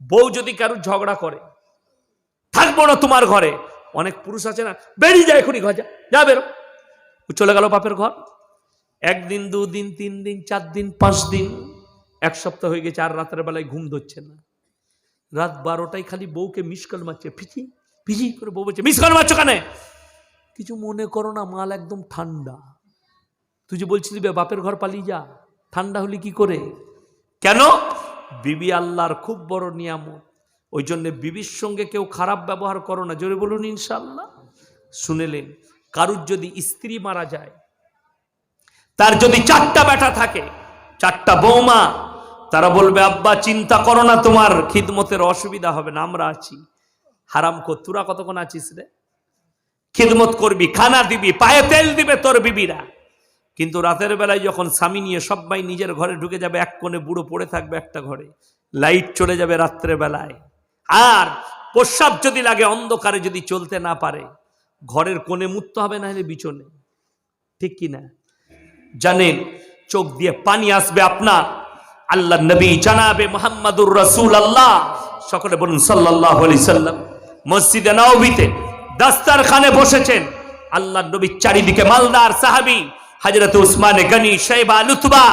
বউ যদি কারোর ঝগড়া করে, থাকব না তোমার ঘরে। অনেক পুরুষ আছে না, বেরিয়ে যায় এখনই ঘর, যা যা বেরো। চলে গেল বাপের ঘর। একদিন, দুদিন তিন দিন চার দিন পাঁচ দিন এক সপ্তাহ হয়ে গেছে, আর রাতের বেলায় ঘুম ধরছে না। রাত বারোটায় খালি বউকে মিস কল মারছে, ফিচি ফিচি করে বউ বলছে মিস কল মারছো কেন? কিছু মনে করো না, মাল একদম ঠান্ডা। তুই যে বলছিলি বাপের ঘর পালিয়ে যা, ঠান্ডা হলে কি করে? কেন? বিবি আল্লাহর খুব বড় নিয়ামত। ওই জন্য বিবির সঙ্গে কেউ খারাপ ব্যবহার করো না। জোরে বলুন ইনশাল্লাহ শুনেলেন, কারুর যদি স্ত্রী মারা যায়, তার যদি চারটা বেটা থাকে, চারটা বৌমা, তারা বলবে, আব্বা, চিন্তা করো না তোমার, খিদমতের অসুবিধা হবে না, আমরা আছি। হারাম কর তোরা কতক্ষণ আছিস রে? খিদমত করবি, খানা দিবি, পায়ে তেল দিবে তোর বিবিরা। কিন্তু রাতের বেলায় যখন স্বামী নিয়ে সবাই নিজের ঘরে ঢুকে যাবে, এক কোণে বুড়ো পড়ে থাকবে একটা ঘরে, লাইট চলে যাবে রাত্রে বেলায়। আর প্রস্রাব যদি লাগে, অন্ধকারে যদি চলতে না পারে, ঘরের কোণে মুততে হবে না হলে বিচনে ঠিক কি না? জানেন, চোখ দিয়ে পানি আসবে আপনার। আল্লাহ নবী জানাবে মোহাম্মদুর রসুল আল্লাহ সকলে বলুন সাল্লাহ আলি সাল্লাম, মসজিদে নবীতে দাস্তার খানে বসেছেন। আল্লাহ নবী চারিদিকে মালদার সাহাবি হাজরত উসমানে গনি শৈবা লুতবা,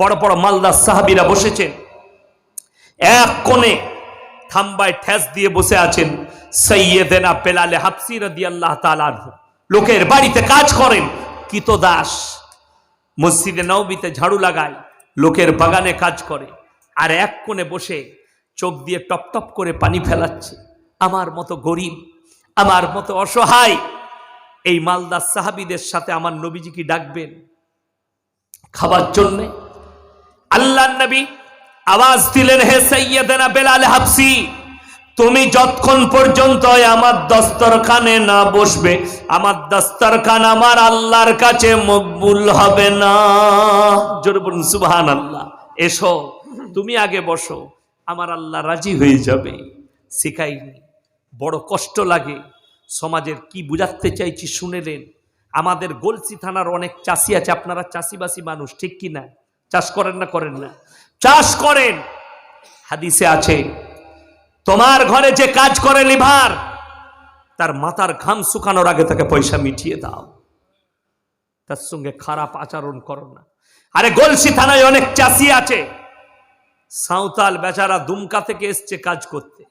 বড় বড় মালদার সাহাবিরা বসেছেন। এক কোণে থাম্বায় ঠেস দিয়ে বসে আছেন সৈয়দেনা পেলালে হাফসি রদি আল্লাহ তালানহু লোকের বাড়িতে কাজ করেন, কিত দাস। মসজিদে নবীতে ঝাড়ু লাগায়, লোকের বাগানে কাজ করে। আর এক কোণে বসে চোখ দিয়ে টপ টপ করে পানি ফেলাচ্ছে। আমার মতো গরিব, আমার মতো অসহায় এই মালদা সাহাবিদের সাথে আমার নবীজি কি ডাকবেন? খাবার জন্যে আল্লাহ নবী আওয়াজ দিলেন, হে সৈয়দেনা বেলাল হাফসি, তুমি যতক্ষণ পর্যন্ত আমার দস্তরখানে না বসবে, আমার দস্তরখান আমার আল্লাহর কাছে মকবুল হবে না। জোরে বলুন সুবহান আল্লাহ এসো, তুমি আগে বসো, আমার আল্লাহ রাজি হয়ে যাবে। শিখাইনি, বড় কষ্ট লাগে। সমাজের কি বুঝাতে চাইছি শুনেলেন আমাদের গলসি থানার অনেক চাষি আছে, আপনারা চাষিবাসী মানুষ, ঠিক কি না? চাষ করেন না করেন না? চাষ করেন। হাদিসে আছে, তোমার ঘরে যে কাজ করে লিভার, তার মাথার ঘাম শুকানোর আগে তাকে পয়সা মিটিয়ে দাও। তার সঙ্গে খারাপ আচরণ করো না। আরে গলসি থানায় অনেক চাষি আছে। সাঁওতাল বেচারা দুমকা থেকে এসছে কাজ করতে।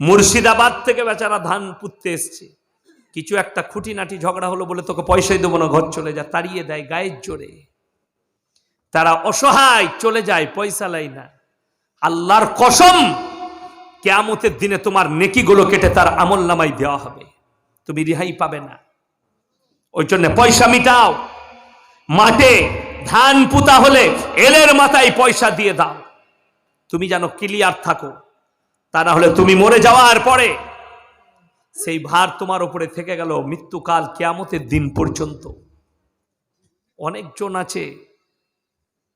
মুর্শিদাবাদ থেকে বেচারা ধান পুঁততে এসছে। কিছু একটা খুঁটিনাটি ঝগড়া হলো বলে তোকে পয়সাই দেবো না, ঘর চলে যা, তাড়িয়ে দেয় গায়ের জোরে। তারা অসহায়, চলে যায়, পয়সা লাই না। আল্লাহর কসম, কেয়ামতের দিনে তোমার নেকিগুলো কেটে তার আমল নামাই দেওয়া হবে। তুমি রিহাই পাবে না। ওই জন্য পয়সা মিটাও। মাঠে ধান পুতা হলে এলের মাথায় পয়সা দিয়ে দাও। তুমি যেন ক্লিয়ার থাকো। তা না হলে তুমি মরে যাওয়ার পরে সেই ভার তোমার উপরে থেকে গেল মৃত্যুকাল কেয়ামতের দিন পর্যন্ত। অনেকজন আছে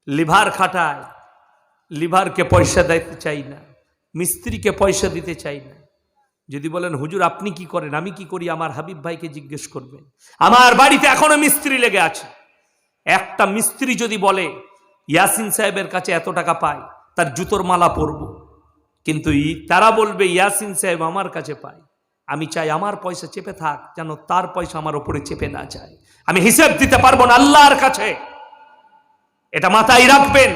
লিভার খাটায়, লিভারকে পয়সা দিতে চাই না, মিস্ত্রিকে পয়সা দিতে চাই না। যদি বলেন, হুজুর, আপনি কি করেন? আমি কি করি? আমার হাবিব ভাইকে জিজ্ঞেস করবেন। আমার বাড়িতে এখনও মিস্ত্রি লেগে আছে। একটা মিস্ত্রি যদি বলে, ইয়াসিন সাহেবের কাছে এত টাকা পায় তার জুতোর মালা পরব। কিন্তু তারা বলবে, ইয়াসিন সাহেব আমার কাছে পায় আমি চাই আমার পয়সা চেপে থাক, যেন তার পয়সা আমার উপরে চেপে না যায়। আমি হিসেব দিতে পারব না আল্লাহর কাছে। এটা মাথায় রাখবেন।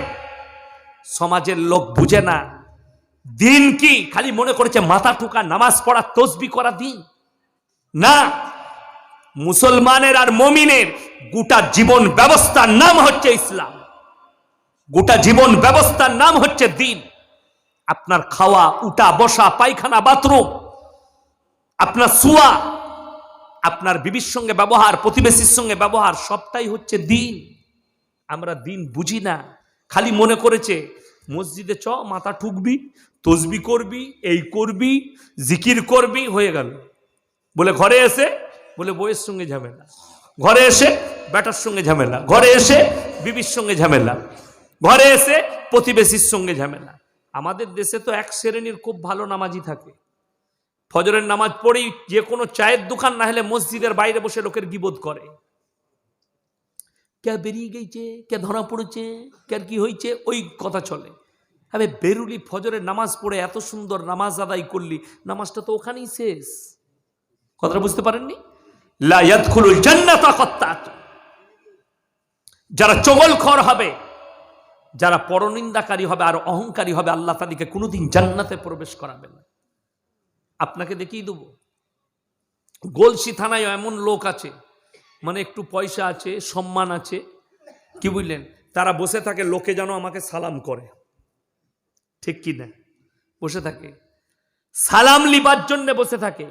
সমাজের লোক বুঝে না। দিন কি? খালি মনে করেছে মাথা ঠুকা, নামাজ পড়া, তসবি করা দিন। না। মুসলমানের আর মমিনের গোটা জীবন ব্যবস্থার নাম হচ্ছে ইসলাম। গোটা জীবন ব্যবস্থার নাম হচ্ছে দিন। আপনার খাওয়া, উঠা, বসা, পায়খানা, বাথরুম, আপনার সুয়া আপনার বিবির সঙ্গে ব্যবহার, প্রতিবেশীর সঙ্গে ব্যবহার, সবটাই হচ্ছে দিন। আমরা দিন বুঝি না, খালি মনে করেছে, মসজিদে চ, মাথা ঠুকবি, তসবি করবি, এই করবি, জিকির করবি, হয়ে গেল। বলে ঘরে এসে, বলে বইয়ের সঙ্গে ঝামেলা। ঘরে এসে ব্যাটার সঙ্গে ঝামেলা। ঘরে এসে বিবির সঙ্গে ঝামেলা। ঘরে এসে প্রতিবেশীর সঙ্গে ঝামেলা। আমাদের দেশে তো এক শ্রেণির খুব ভালো নামাজি থাকে। ফজরের নামাজ পড়েই যে কোনো চায়ের দোকান না হলে মসজিদের বাইরে বসে লোকের গিবোধ করে। কে বেরিয়ে গেছে কে ধরা পড়েছে কে কি হয়েছে ওই কথা চলে। আরে বেরুলি ফজরের নামাজ পড়ে এত সুন্দর নামাজ আদায় করলি, নামাজটা তো ওখানেই শেষ। কথাটা বুঝতে পারেননি? লা ইয়াদখুলুল জান্নাতা কত্তাত। যারা চগলখর হবে যারা পরনিন্দাকারী হবে আর অহংকারী হবে, আল্লাহ তাদেরকে কোনোদিন জান্নাতে প্রবেশ করাবেন না। আপনাকে দেখিয়ে দেবো। গোলসি থানায় এমন লোক আছে মানে একটু পয়সা আছে, সম্মান আছে, কি বুঝলেন? তারা বসে থাকে, লোকে যেন আমাকে সালাম করে। ঠিক কি না? বসে থাকে। সালাম লিবার জন্য বসে থাকে।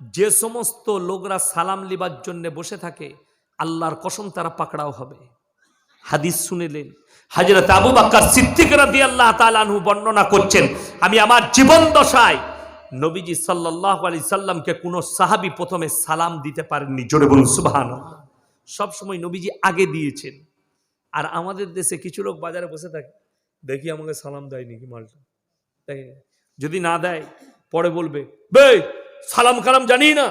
যে সমস্ত লোকরা সালাম লিবার জন্য বসে থাকে, আল্লাহর কসম তারা পাকড়াও হবে। হাদিস শুনেলেন। হাজরত আবু বাক্কার সিদ্দিক রাদিয়াল্লাহু তাআলা আনহু বর্ণনা করছেন, আমি আমার জীবন দশায় নবীজি সাল্লাল্লাহু আলাইহি সাল্লামকে কোন সাহাবী প্রথমে সালাম দিতে পারেননি। জোরে বলুন, সুবহানাল্লাহ। সব সময় নবীজি আগে দিয়েছেন। আর আমাদের দেশে কিছু লোক বাজারে বসে থাকে, দেখি আমাকে সালাম দেয় নাকি মালটা? দেখি যদি না দেয়, পরে বলবে বে সালাম কালাম জানি না।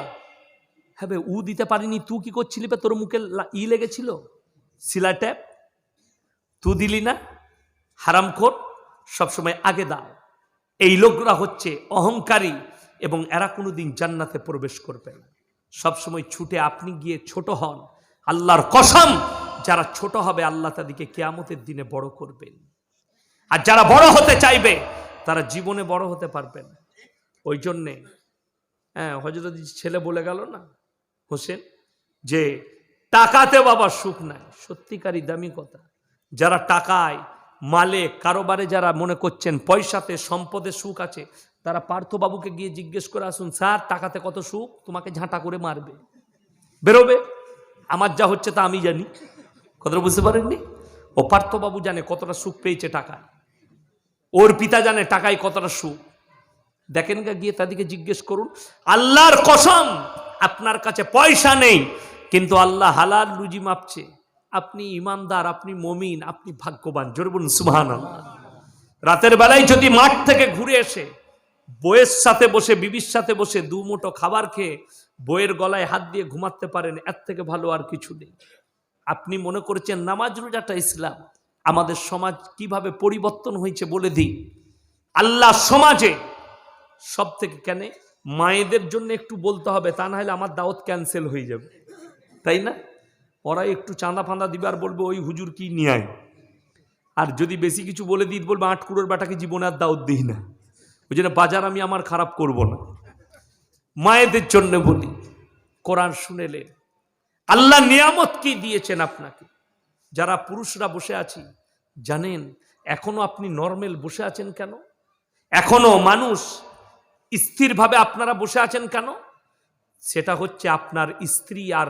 হ্যাঁ বে, উ দিতে পারিনি, তুই কি করছিলি বে? তোর মুখে ই লেগেছিল? শিলা ট্যাপ? তু দিলি না? হারামখোর সবসময় আগে দাও। এই লোকরা হচ্ছে অহংকারী এবং এরা কোনোদিন জান্নাতে প্রবেশ করবে না। সবসময় ছুটে আপনি গিয়ে ছোট হন। আল্লাহর কসম, যারা ছোট হবে আল্লাহ তাদেরকে কেয়ামতের দিনে বড় করবেন। আর যারা বড় হতে চাইবে, তারা জীবনে বড় হতে পারবে না। ওই জন্যে হ্যাঁ হজরত ছেলে বলে গেল না, হোসেন, যে টাকাতে বাবা সুখ নাই, সত্যিকারই দামি কথা। যারা টাকায় মালে কারোবারে যারা মনে করছেন পয়সাতে, সম্পদে সুখ আছে, তারা পার্থবাবুকে গিয়ে জিজ্ঞেস করে আসুন, স্যার, টাকাতে কত সুখ? তোমাকে ঝাঁটা করে মারবে। বেরোবে। আমার যা হচ্ছে তা আমি জানি। কথাটা বুঝতে পারেননি? ও পার্থবাবু জানে কতটা সুখ পেয়েছে টাকায়। ওর পিতা জানে টাকায় কতটা সুখ। দেখেন গা, গিয়ে তাদেরকে জিজ্ঞেস করুন, আল্লাহর কসম, আপনার কাছে পয়সা নেই, কিন্তু আল্লাহ হালাল রুজি মাপছে। আপনি ইমানদার, আপনি মমিন, আপনি ভাগ্যবান। জোরে বলুন সুবহান রাতের বেলায় যদি মাঠ থেকে ঘুরে এসে বইয়ের সাথে বসে, বিবির সাথে বসে দু মুঠো খাবার খেয়ে বইয়ের গলায় হাত দিয়ে ঘুমাতে পারেন, এর থেকে ভালো আর কিছু নেই। আপনি মনে করেছেন নামাজ রোজাটা ইসলাম। আমাদের সমাজ কীভাবে পরিবর্তন হয়েছে বলে দিই। আল্লাহ সমাজে সব থেকে কেন মায়েদের জন্য একটু বলতে হবে, তা না হলে আমার দাওয়াত ক্যান্সেল হয়ে যাবে। তাই না? ওরা একটু চাঁদা ফাঁদা দিবে আর বলবে, ওই হুজুর কি নিয়ে আর যদি বেশি কিছু বলে দিই, বলবে, আট কুড়োর বেটাকে জীবনে আর দাওয়াত দিই না। ওই জন্য বাজার আমি আমার খারাপ করব না। মায়েদের জন্য বলি, কোরআন শুনেলে। আল্লাহ নিয়ামত কি দিয়েছেন আপনাকে? যারা পুরুষরা বসে আছি, জানেন, এখনও আপনি নর্মেল বসে আছেন কেন? এখনও মানুষ স্থিরভাবে আপনারা বসে আছেন কেন? সেটা হচ্ছে আপনার স্ত্রী আর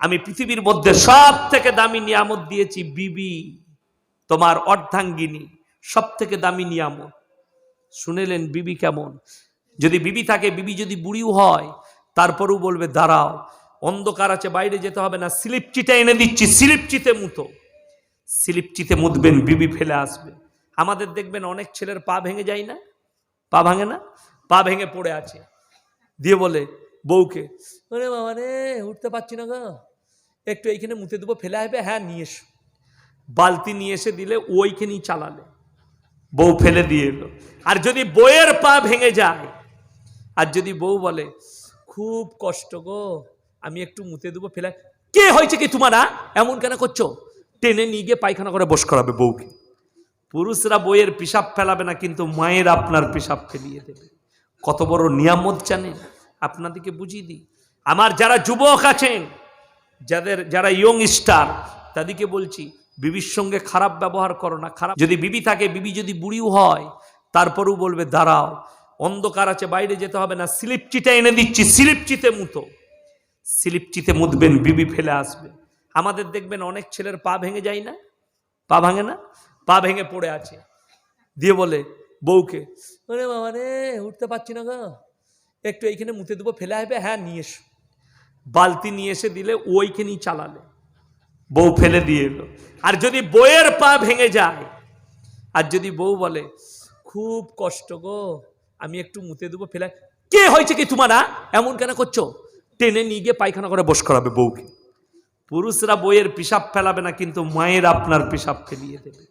আমি পৃথিবীর মধ্যে সব থেকে দামি নিয়ামত দিয়েছি, বিবি, তোমার অর্ধাঙ্গিনী সব থেকে দামি নিয়ামত। শুনেলেন বিবি কেমন? যদি বিবি থাকে, বিবি যদি বুড়িও হয়, তারপরেও বলবে, দাঁড়াও, অন্ধকার আছে, বাইরে যেতে হবে না স্লিপ চিটে এনে দিচ্ছি স্লিপ চিতে মুতো। স্লিপ চিতে মুতবেন, বিবি ফেলে আসবে। আমাদের দেখবেন অনেক ছেলের পা ভেঙে যায় না? পা ভাঙে না? পা ভেঙে পড়ে আছে। দিয়ে বলে, বউকে, ওরে বাবা রে উঠতে পারছি না গো। একটু এইখানে মুতে দেবো, ফেলে আসবে হ্যাঁ নিয়ে এসো। বালতি নিয়ে এসে দিলে ওইখানেই চালালে। বউ ফেলে দিয়ে এলো। আর যদি বইয়ের পা ভেঙে যায়, আর যদি বউ বলে, খুব কষ্ট গো, আমি একটু মুতে দেবো, ফেলে কে হয়েছে কি তোমারা এমন কেন করছ? টেনে নিয়ে গিয়ে পায়খানা করে বস করাবে বউকে। পুরুষরা বইয়ের পিসাব ফেলাবে না, কিন্তু মায়ের আপনার পিসাব ফেলিয়ে দেবে। কত বড় নিয়ামত জানেন? আপনাদেরকে বুঝিয়ে দিই। আমার যারা যুবক আছেন যাদের, যারা ইয়ং স্টার তাদেরকে বলছি, বিবির সঙ্গে খারাপ ব্যবহার করো না। খারাপ, যদি বিবি থাকে, বিবি যদি বুড়িও হয়, তারপরেও বলবে, দাঁড়াও, অন্ধকার আছে, বাইরে যেতে হবে না। স্লিপ চিটে এনে দিচ্ছি স্লিপ চিতে মুতো। স্লিপ চিতে মুতবেন, বিবি ফেলে আসবে। আমাদের দেখবেন অনেক ছেলের পা ভেঙে যায় না? পা ভাঙে না? পা ভেঙে পড়ে আছে। দিয়ে বলে, বউকে বাবা রে উঠতে পারছি না গো। একটু এইখানে মুতে দেবো, ফেলে আসবে? হ্যাঁ নিয়ে এসো। বালতি নিয়ে এসে দিলে ওইখানেই চালালে। বউ ফেলে দিয়ে এলো। আর যদি বইয়ের পা ভেঙে যায়, আর যদি বউ বলে, খুব কষ্ট গো, আমি একটু মুতে দেবো ফেলে কে হয়েছে কি তোমারা এমন কেন করছ? টেনে নিয়ে গিয়ে পায়খানা করে বস করাবে বউকে। পুরুষরা বইয়ের পিসাব ফেলাবে না, কিন্তু মায়ের আপনার পিসাব ফেলিয়ে দেবে।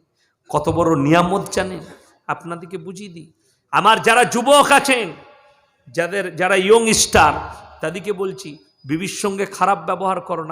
কত বড় নিয়ামত জানেন? আপনাদেরকে বুঝিয়ে দিই। আমার যারা যুবক আছেন, যাদের, যারা ইয়ং স্টার তাদেরকে বলছি বিবির সঙ্গে খারাপ ব্যবহার করো না।